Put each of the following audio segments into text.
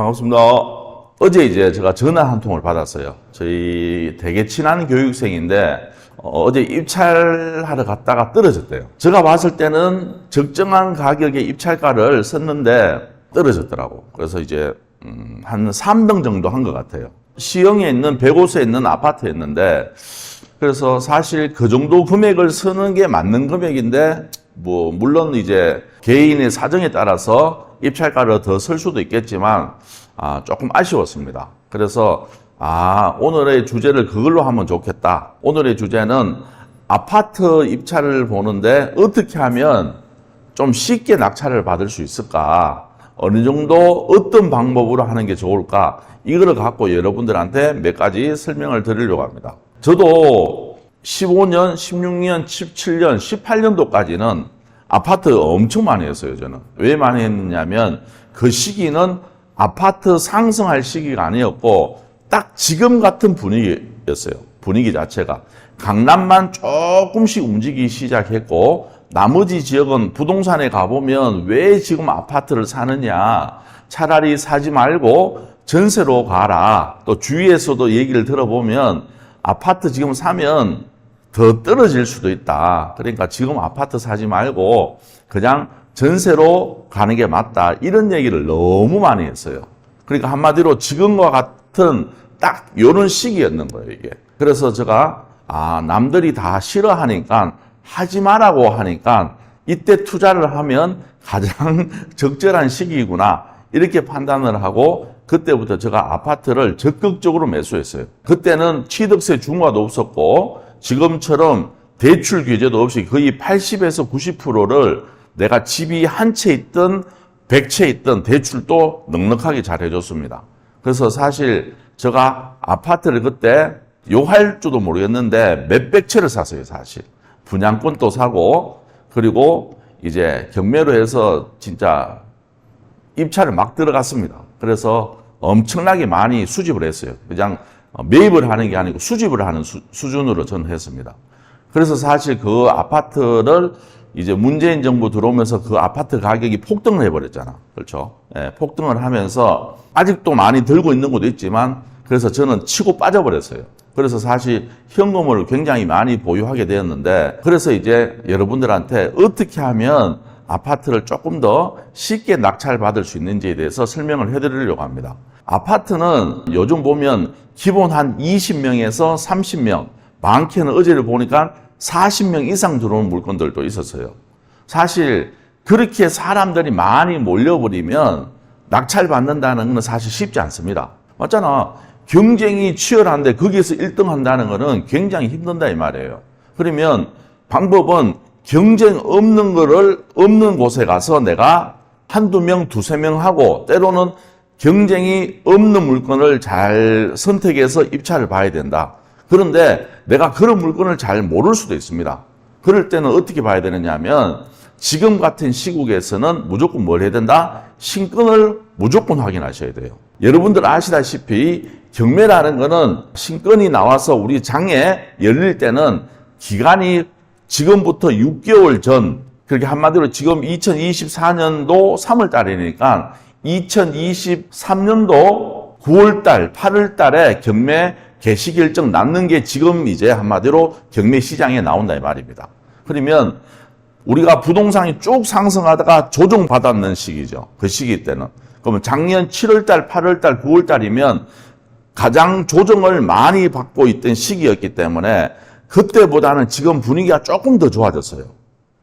반갑습니다. 어제 이제 제가 전화 한 통을 받았어요. 저희 되게 친한 교육생인데 어, 제 입찰하러 갔다가 떨어졌대요. 제가 봤을 때는 적정한 가격의 입찰가를 썼는데 떨어졌더라고. 그래서 이제 음, 한 3등 정도 한 것 같아요. 시흥에 있는 105세에 있는 아파트였는데 그래서 사실 그 정도 금액을 쓰는 게 맞는 금액인데 뭐 물론 이제 개인의 사정에 따라서 입찰가를 더쓸 수도 있겠지만 아, 조금 아쉬웠습니다. 그래서 아 오늘의 주제를 그걸로 하면 좋겠다. 오늘의 주제는 아파트 입찰을 보는데 어떻게 하면 좀 쉽게 낙찰을 받을 수 있을까? 어느 정도 어떤 방법으로 하는 게 좋을까? 이거를 갖고 여러분들한테 몇 가지 설명을 드리려고 합니다. 저도 15년, 16년, 17년, 18년도까지는 아파트 엄청 많이 했어요, 저는. 왜 많이 했느냐면 그 시기는 아파트 상승할 시기가 아니었고 딱 지금 같은 분위기였어요. 분위기 자체가. 강남만 조금씩 움직이기 시작했고 나머지 지역은 부동산에 가보면 왜 지금 아파트를 사느냐. 차라리 사지 말고 전세로 가라. 또 주위에서도 얘기를 들어보면 아파트 지금 사면 더 떨어질 수도 있다. 그러니까 지금 아파트 사지 말고 그냥 전세로 가는 게 맞다. 이런 얘기를 너무 많이 했어요. 그러니까 한마디로 지금과 같은 딱 요런 시기였는 거예요, 이게. 그래서 제가 아, 남들이 다 싫어하니까 하지 마라고 하니까 이때 투자를 하면 가장 적절한 시기구나. 이렇게 판단을 하고 그때부터 제가 아파트를 적극적으로 매수했어요. 그때는 취득세 중과도 없었고 지금처럼 대출 규제도 없이 거의 80에서 90%를 내가 집이 한 채 있든 100채 있든 대출도 넉넉하게 잘 해줬습니다. 그래서 사실 제가 아파트를 그때 욕할 줄도 모르겠는데 몇백 채를 샀어요, 사실. 분양권도 사고, 그리고 이제 경매로 해서 진짜 입찰을 막 들어갔습니다. 그래서 엄청나게 많이 수집을 했어요. 그냥 매입을 하는 게 아니고 수집을 하는 수, 준으로 저는 했습니다. 그래서 사실 그 아파트를 이제 문재인 정부 들어오면서 그 아파트 가격이 폭등을 해버렸잖아. 그렇죠? 예, 폭등을 하면서 아직도 많이 들고 있는 곳도 있지만 그래서 저는 치고 빠져버렸어요. 그래서 사실 현금을 굉장히 많이 보유하게 되었는데 그래서 이제 여러분들한테 어떻게 하면 아파트를 조금 더 쉽게 낙찰받을 수 있는지에 대해서 설명을 해드리려고 합니다. 아파트는 요즘 보면 기본 한 20명에서 30명, 많게는 어제를 보니까 40명 이상 들어오는 물건들도 있었어요. 사실 그렇게 사람들이 많이 몰려버리면 낙찰받는다는 건 사실 쉽지 않습니다. 맞잖아. 경쟁이 치열한데 거기에서 1등 한다는 것은 굉장히 힘든다 이 말이에요. 그러면 방법은 경쟁 없는 거를 없는 곳에 가서 내가 한두 명, 두세 명 하고 때로는 경쟁이 없는 물건을 잘 선택해서 입찰을 봐야 된다. 그런데 내가 그런 물건을 잘 모를 수도 있습니다. 그럴 때는 어떻게 봐야 되느냐 하면 지금 같은 시국에서는 무조건 뭘 해야 된다? 신권을 무조건 확인하셔야 돼요. 여러분들 아시다시피 경매라는 거는 신권이 나와서 우리 장에 열릴 때는 기간이 지금부터 6개월 전, 그렇게 한마디로 지금 2024년도 3월 달이니까 2023년도 9월 달, 8월 달에 경매 개시 결정 낳는 게 지금 이제 한마디로 경매 시장에 나온다 이 말입니다. 그러면 우리가 부동산이 쭉 상승하다가 조정받았는 시기죠. 그 시기 때는. 그러면 작년 7월 달, 8월 달, 9월 달이면 가장 조정을 많이 받고 있던 시기였기 때문에 그때보다는 지금 분위기가 조금 더 좋아졌어요.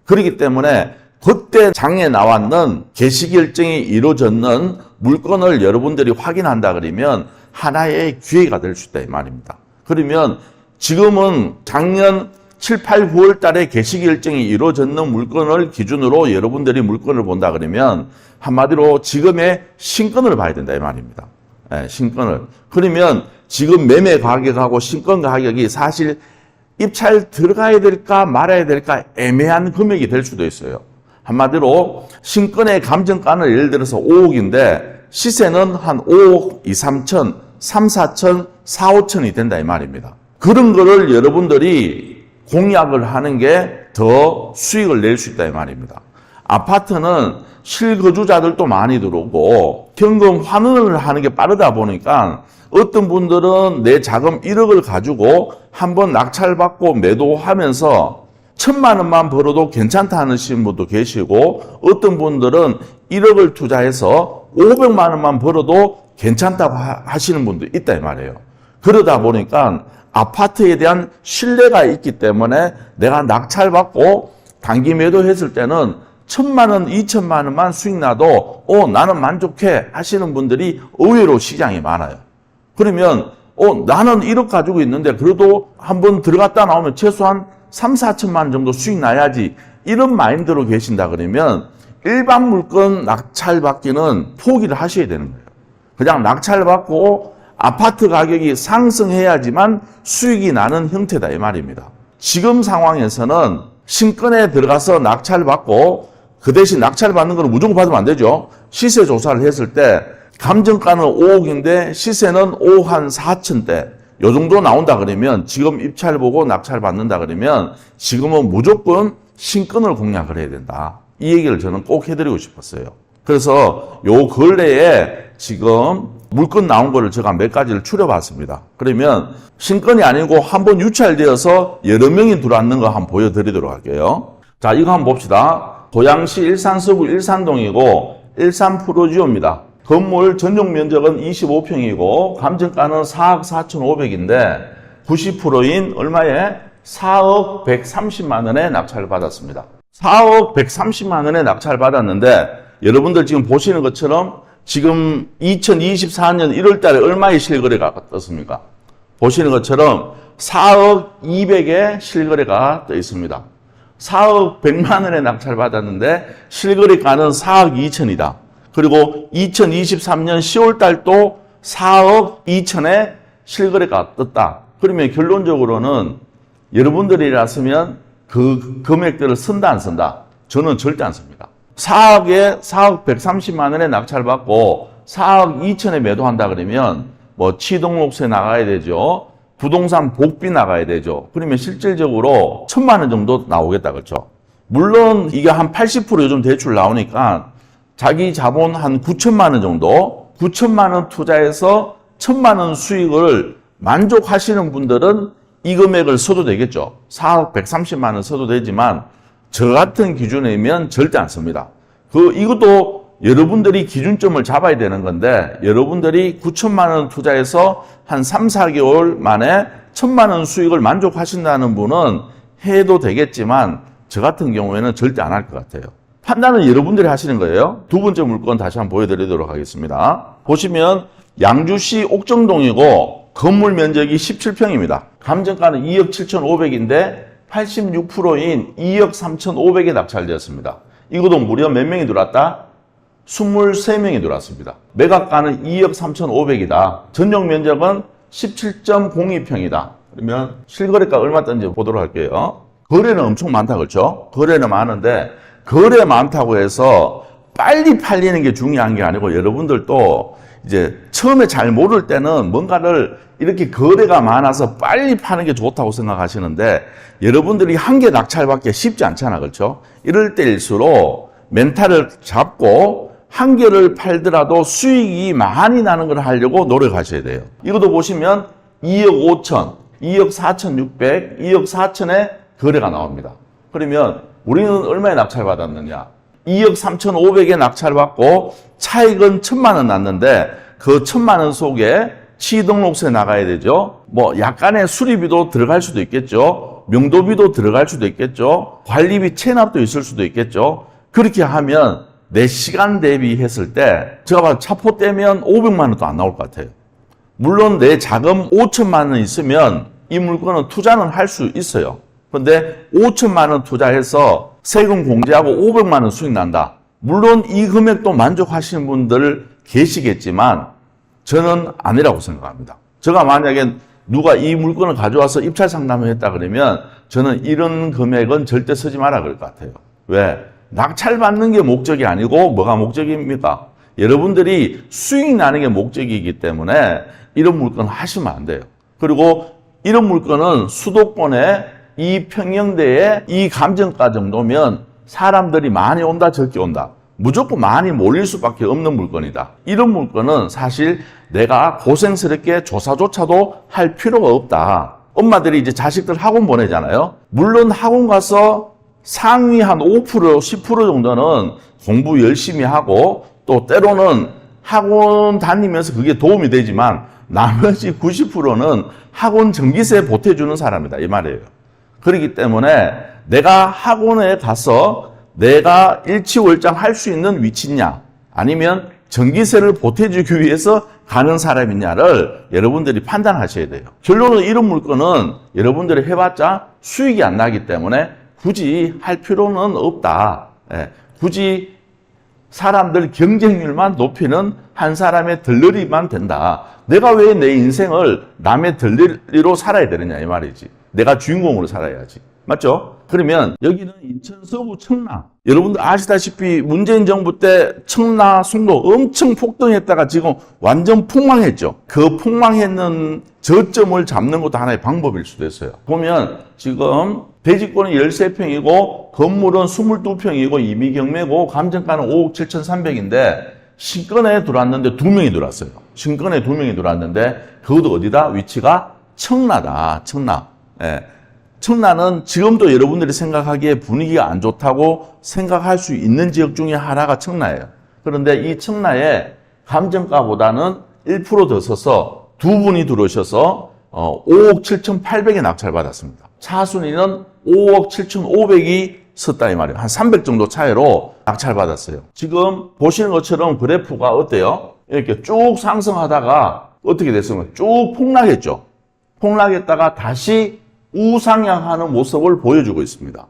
그렇기 때문에 그때 장에 나왔는 개시 결정이 이루어졌는 물건을 여러분들이 확인한다 그러면 하나의 기회가 될 수 있다 이 말입니다. 그러면 지금은 작년 7, 8, 9월 달에 개시 결정이 이루어졌는 물건을 기준으로 여러분들이 물건을 본다 그러면 한마디로 지금의 신건을 봐야 된다 이 말입니다. 예, 신건을. 그러면 지금 매매 가격하고 신건 가격이 사실 입찰 들어가야 될까 말아야 될까 애매한 금액이 될 수도 있어요. 한마디로 신건의 감정가는 예를 들어서 5억인데 시세는 한 5억 2, 3천, 3, 4천, 4, 5천이 된다 이 말입니다. 그런 거를 여러분들이 공약을 하는 게 더 수익을 낼 수 있다 이 말입니다. 아파트는 실거주자들도 많이 들어오고 현금 환원을 하는 게 빠르다 보니까 어떤 분들은 내 자금 1억을 가지고 한번 낙찰받고 매도하면서 천만 원만 벌어도 괜찮다 하시는 분도 계시고 어떤 분들은 1억을 투자해서 500만 원만 벌어도 괜찮다고 하- 하시는 분도 있다 이 말이에요. 그러다 보니까 아파트에 대한 신뢰가 있기 때문에 내가 낙찰받고 단기 매도했을 때는 천만 원, 이천만 원만 수익 나도 어 나는 만족해 하시는 분들이 의외로 시장에 많아요. 그러면 어 나는 1억 가지고 있는데 그래도 한번 들어갔다 나오면 최소한 3, 4천만 원 정도 수익 나야지 이런 마인드로 계신다 그러면 일반 물건 낙찰 받기는 포기를 하셔야 되는 거예요. 그냥 낙찰 받고 아파트 가격이 상승해야지만 수익이 나는 형태다 이 말입니다. 지금 상황에서는 신권에 들어가서 낙찰 받고 그 대신 낙찰 받는 건 무조건 받으면 안 되죠. 시세 조사를 했을 때 감정가는 5억인데 시세는 5억 한 4천대 요 정도 나온다 그러면 지금 입찰 보고 낙찰 받는다 그러면 지금은 무조건 신권을 공략을 해야 된다. 이 얘기를 저는 꼭 해드리고 싶었어요. 그래서 요 근래에 지금 물건 나온 거를 제가 몇 가지를 추려봤습니다. 그러면 신건이 아니고 한 번 유찰되어서 여러 명이 들어왔는 거 한번 보여드리도록 할게요. 자, 이거 한번 봅시다. 고양시 일산 서구 일산동이고 일산 프로지오입니다. 건물 전용 면적은 25평이고 감정가는 4억 4,500인데 90%인 얼마에 4억 130만 원에 낙찰을 받았습니다. 4억 130만 원에 낙찰 받았는데 여러분들 지금 보시는 것처럼 지금 2024년 1월 달에 얼마의 실거래가 떴습니까? 보시는 것처럼 4억 200의 실거래가 떠 있습니다. 4억 100만 원에 낙찰 받았는데 실거래가는 4억 2천이다. 그리고 2023년 10월 달도 4억 2천에 실거래가 떴다. 그러면 결론적으로는 여러분들이라으면 그 금액들을 쓴다 안 쓴다? 저는 절대 안 씁니다. 4억에 4억 130만 원에 낙찰 받고 4억 2천에 매도한다 그러면 뭐 취등록세 나가야 되죠. 부동산 복비 나가야 되죠. 그러면 실질적으로 천만 원 정도 나오겠다 그렇죠. 물론 이게 한 80% 요즘 대출 나오니까 자기 자본 한 9천만 원 정도 9천만 원 투자해서 천만 원 수익을 만족하시는 분들은 이 금액을 써도 되겠죠. 4억 130만 원 써도 되지만 저 같은 기준이면 절대 안 씁니다. 그 이것도 여러분들이 기준점을 잡아야 되는 건데 여러분들이 9천만 원 투자해서 한 3, 4개월 만에 천만 원 수익을 만족하신다는 분은 해도 되겠지만 저 같은 경우에는 절대 안 할 것 같아요. 판단은 여러분들이 하시는 거예요. 두 번째 물건 다시 한번 보여드리도록 하겠습니다. 보시면 양주시 옥정동이고 건물 면적이 17평입니다. 감정가는 2억 7,500인데 86%인 2억 3,500에 낙찰되었습니다. 이것도 무려 몇 명이 들어왔다? 23명이 들어왔습니다. 매각가는 2억 3,500이다. 전용 면적은 17.02평이다. 그러면 실거래가 얼마 떴는지 보도록 할게요. 거래는 엄청 많다 그렇죠? 거래는 많은데 거래 많다고 해서 빨리 팔리는 게 중요한 게 아니고 여러분들도 이제 처음에 잘 모를 때는 뭔가를 이렇게 거래가 많아서 빨리 파는 게 좋다고 생각하시는데 여러분들이 한 개 낙찰받기 쉽지 않잖아 그렇죠? 이럴 때일수록 멘탈을 잡고 한 개를 팔더라도 수익이 많이 나는 걸 하려고 노력하셔야 돼요. 이것도 보시면 2억 5천, 2억 4천 6백, 2억 4천에 거래가 나옵니다. 그러면 우리는 얼마에 낙찰 받았느냐? 2억 3천 5백에 낙찰 받고 차익은 천만 원 났는데 그 천만 원 속에 취등록세 나가야 되죠. 뭐 약간의 수리비도 들어갈 수도 있겠죠. 명도비도 들어갈 수도 있겠죠. 관리비 체납도 있을 수도 있겠죠. 그렇게 하면 내 시간 대비했을 때 제가 봐도 차포 떼면 500만 원도 안 나올 것 같아요. 물론 내 자금 5천만 원 있으면 이 물건은 투자는 할 수 있어요. 근데 5천만 원 투자해서 세금 공제하고 500만 원 수익 난다. 물론 이 금액도 만족하시는 분들 계시겠지만 저는 아니라고 생각합니다. 제가 만약에 누가 이 물건을 가져와서 입찰 상담을 했다 그러면 저는 이런 금액은 절대 쓰지 마라 그럴 것 같아요. 왜? 낙찰 받는 게 목적이 아니고 뭐가 목적입니까? 여러분들이 수익 나는 게 목적이기 때문에 이런 물건 하시면 안 돼요. 그리고 이런 물건은 수도권에 이 평형대에 이 감정가 정도면 사람들이 많이 온다 적게 온다. 무조건 많이 몰릴 수밖에 없는 물건이다. 이런 물건은 사실 내가 고생스럽게 조사조차도 할 필요가 없다. 엄마들이 이제 자식들 학원 보내잖아요. 물론 학원 가서 상위 한 5%, 10% 정도는 공부 열심히 하고 또 때로는 학원 다니면서 그게 도움이 되지만 나머지 90%는 학원 전기세 보태주는 사람이다. 이 말이에요. 그렇기 때문에 내가 학원에 가서 내가 일치월장 할 수 있는 위치냐 아니면 전기세를 보태주기 위해서 가는 사람이냐를 여러분들이 판단하셔야 돼요. 결론은 이런 물건은 여러분들이 해봤자 수익이 안 나기 때문에 굳이 할 필요는 없다. 예, 굳이 사람들 경쟁률만 높이는 한 사람의 들러리만 된다. 내가 왜 내 인생을 남의 들러리로 살아야 되느냐 이 말이지. 내가 주인공으로 살아야지. 맞죠? 그러면 여기는 인천 서구 청라. 여러분들 아시다시피 문재인 정부 때 청라 송도 엄청 폭등했다가 지금 완전 폭망했죠. 그 폭망했는 저점을 잡는 것도 하나의 방법일 수도 있어요. 보면 지금 대지권은 13평이고 건물은 22평이고 이미 경매고 감정가는 5억 7,300인데 신권에 들어왔는데 두 명이 들어왔어요. 신권에 두 명이 들어왔는데 그것도 어디다? 위치가 청라다. 청라. 예. 청라는 지금도 여러분들이 생각하기에 분위기가 안 좋다고 생각할 수 있는 지역 중에 하나가 청라예요. 그런데 이 청라에 감정가보다는 1%더 써서 두 분이 들어오셔서 어, 5억 7,800에 낙찰받았습니다. 차순위는 5억 7,500이 섰다 이 말이에요. 한 300 정도 차이로 낙찰받았어요. 지금 보시는 것처럼 그래프가 어때요? 이렇게 쭉 상승하다가 어떻게 됐습니까? 쭉 폭락했죠. 폭락했다가 다시 우상향하는 모습을 보여주고 있습니다.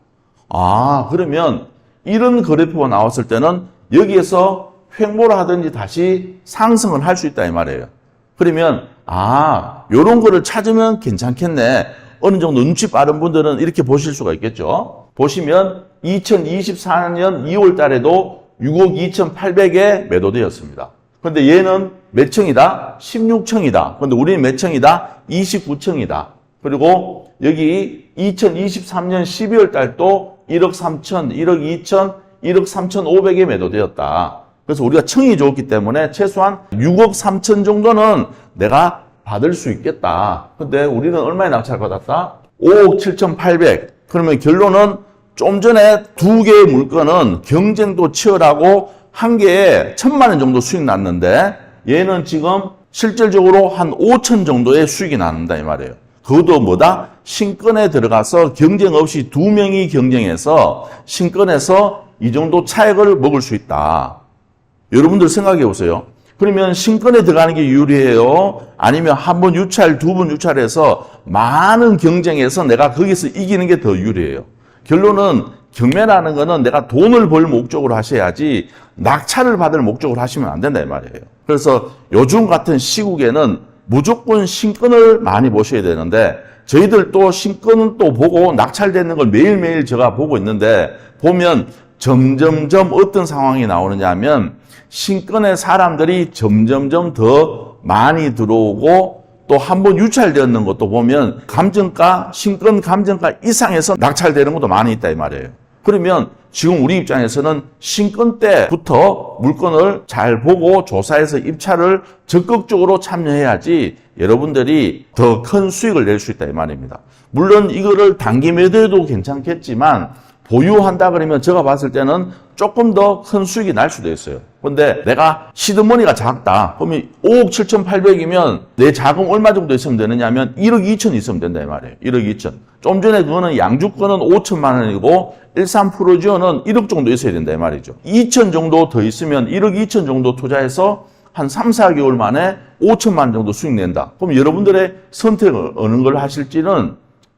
아, 그러면 이런 그래프가 나왔을 때는 여기에서 횡보를 하든지 다시 상승을 할 수 있다 이 말이에요. 그러면 아, 요런 거를 찾으면 괜찮겠네. 어느 정도 눈치 빠른 분들은 이렇게 보실 수가 있겠죠. 보시면 2024년 2월 달에도 6억 2,800에 매도되었습니다. 근데 얘는 몇 층이다? 16층이다. 근데 우리는 몇 층이다? 29층이다. 그리고 여기 2023년 12월 달도 1억 3천, 1억 2천, 1억 3천 5백에 매도되었다. 그래서 우리가 층이 좋기 때문에 최소한 6억 3천 정도는 내가 받을 수 있겠다. 근데 우리는 얼마에 낙찰 받았다? 5억 7천 8백. 그러면 결론은 좀 전에 두 개의 물건은 경쟁도 치열하고 한 개에 천만 원 정도 수익 났는데 얘는 지금 실질적으로 한 5천 정도의 수익이 나는다 이 말이에요. 그것도 뭐다? 신권에 들어가서 경쟁 없이 두 명이 경쟁해서 신권에서 이 정도 차액을 먹을 수 있다. 여러분들 생각해 보세요. 그러면 신권에 들어가는 게 유리해요? 아니면 한 번 유찰, 두 번 유찰해서 많은 경쟁에서 내가 거기서 이기는 게 더 유리해요? 결론은 경매라는 거는 내가 돈을 벌 목적으로 하셔야지 낙찰을 받을 목적으로 하시면 안 된다 이 말이에요. 그래서 요즘 같은 시국에는 무조건 신권을 많이 보셔야 되는데 저희들도 신권은 또 보고 낙찰되는 걸 매일매일 제가 보고 있는데 보면 점점점 어떤 상황이 나오느냐 하면 신권의 사람들이 점점점 더 많이 들어오고 또 한 번 유찰되었는 것도 보면 감정가, 신권 감정가 이상에서 낙찰되는 것도 많이 있다 이 말이에요. 그러면 지금 우리 입장에서는 신권 때부터 물건을 잘 보고 조사해서 입찰을 적극적으로 참여해야지 여러분들이 더 큰 수익을 낼 수 있다 이 말입니다. 물론 이거를 단기 매도해도 괜찮겠지만 보유한다 그러면 제가 봤을 때는 조금 더 큰 수익이 날 수도 있어요. 근데 내가 시드머니가 작다. 그러면 5억 7,800이면 내 자금 얼마 정도 있으면 되느냐 하면 1억 2천 있으면 된다 이 말이에요. 1억 2천. 좀 전에 그거는 양주권은 5천만 원이고 13%지어는 1억 정도 있어야 된다 이 말이죠. 2천 정도 더 있으면 1억 2천 정도 투자해서 한 3, 4개월 만에 5천만 원 정도 수익 낸다. 그럼 여러분들의 선택을 어느 걸 하실지는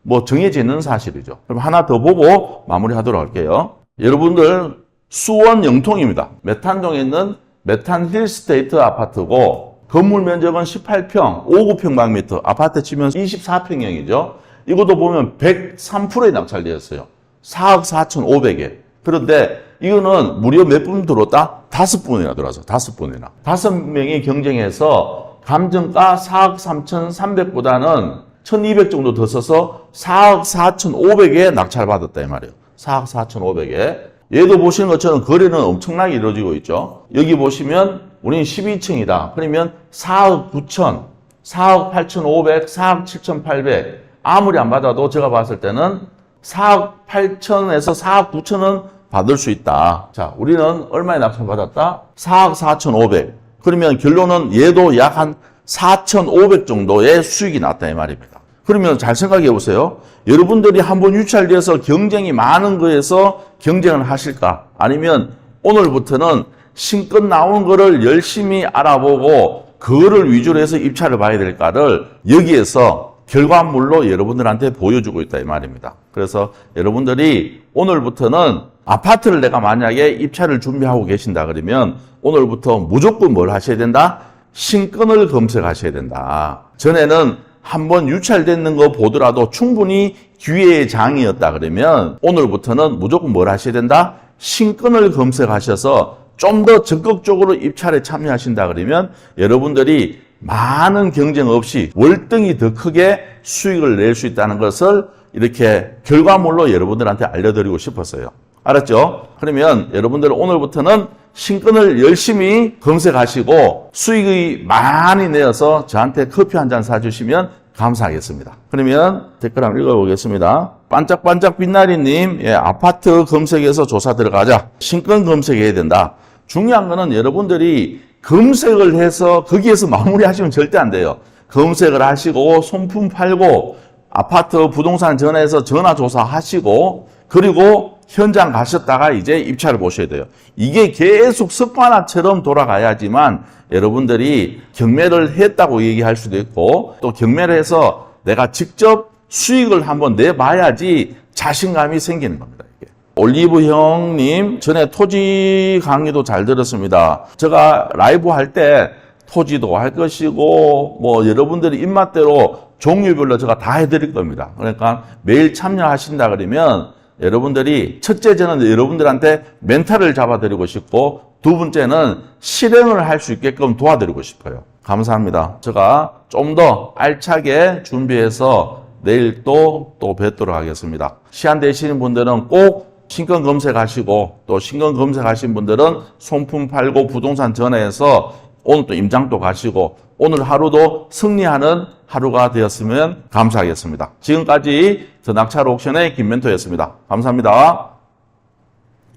뭐 정해져 있는 사실이죠. 그럼 하나 더 보고 마무리하도록 할게요. 여러분들 수원 영통입니다. 메탄동에 있는 메탄 힐스테이트 아파트고 건물 면적은 18평, 59평방미터, 아파트 치면 24평형이죠. 이것도 보면 103%에 낙찰되었어요. 4억 4,500에. 그런데 이거는 무려 몇 분 들어왔다? 다섯 분이나 들어와서 다섯 분이나. 다섯 명이 경쟁해서 감정가 4억 3,300보다는 1,200 정도 더 써서 4억 4,500에 낙찰 받았다 이 말이에요. 4억 4,500에. 얘도 보시는 것처럼 거래는 엄청나게 이루어지고 있죠. 여기 보시면 우리는 12층이다. 그러면 4억 9천, 4억 8,500, 4억 7,800 아무리 안 받아도 제가 봤을 때는 4억 8천에서 4억 9천은 받을 수 있다. 자, 우리는 얼마에 납품 받았다? 4억 4,500. 그러면 결론은 얘도 약 한 4,500 정도의 수익이 났다 이 말입니다. 그러면 잘 생각해 보세요. 여러분들이 한번 유찰돼서 경쟁이 많은 거에서 경쟁을 하실까? 아니면 오늘부터는 신껏 나오는 거를 열심히 알아보고 그거를 위주로 해서 입찰을 봐야 될까를 여기에서 결과물로 여러분들한테 보여주고 있다 이 말입니다. 그래서 여러분들이 오늘부터는 아파트를 내가 만약에 입찰을 준비하고 계신다 그러면 오늘부터 무조건 뭘 하셔야 된다? 신건을 검색하셔야 된다. 전에는 한번 유찰되는 거 보더라도 충분히 기회의 장이었다 그러면 오늘부터는 무조건 뭘 하셔야 된다? 신건을 검색하셔서 좀 더 적극적으로 입찰에 참여하신다 그러면 여러분들이 많은 경쟁 없이 월등히 더 크게 수익을 낼 수 있다는 것을 이렇게 결과물로 여러분들한테 알려드리고 싶었어요. 알았죠? 그러면 여러분들 오늘부터는 신건을 열심히 검색하시고 수익이 많이 내어서 저한테 커피 한 잔 사주시면 감사하겠습니다. 그러면 댓글 한번 읽어보겠습니다. 반짝반짝 빛나리님, 예, 아파트 검색에서 조사 들어가자. 신건 검색해야 된다. 중요한 거는 여러분들이 검색을 해서 거기에서 마무리하시면 절대 안 돼요. 검색을 하시고 손품 팔고 아파트 부동산 전화해서 전화 조사하시고 그리고 현장 가셨다가 이제 입찰을 보셔야 돼요. 이게 계속 습관화처럼 돌아가야지만 여러분들이 경매를 했다고 얘기할 수도 있고 또 경매를 해서 내가 직접 수익을 한번 내봐야지 자신감이 생기는 겁니다. 이게. 올리브 형님 전에 토지 강의도 잘 들었습니다. 제가 라이브 할 때 토지도 할 것이고 뭐 여러분들이 입맛대로 종류별로 제가 다 해드릴 겁니다. 그러니까 매일 참여하신다 그러면 여러분들이 첫째 저는 여러분들한테 멘탈을 잡아드리고 싶고 두 번째는 실행을 할 수 있게끔 도와드리고 싶어요. 감사합니다. 제가 좀 더 알차게 준비해서 내일 또, 또 뵙도록 하겠습니다. 시간 되시는 분들은 꼭 신건 검색하시고 또 신건 검색하신 분들은 손품 팔고 부동산 전화해서 오늘 또 임장도 가시고 오늘 하루도 승리하는 하루가 되었으면 감사하겠습니다. 지금까지 더 낙찰 옥션의 김멘토였습니다. 감사합니다.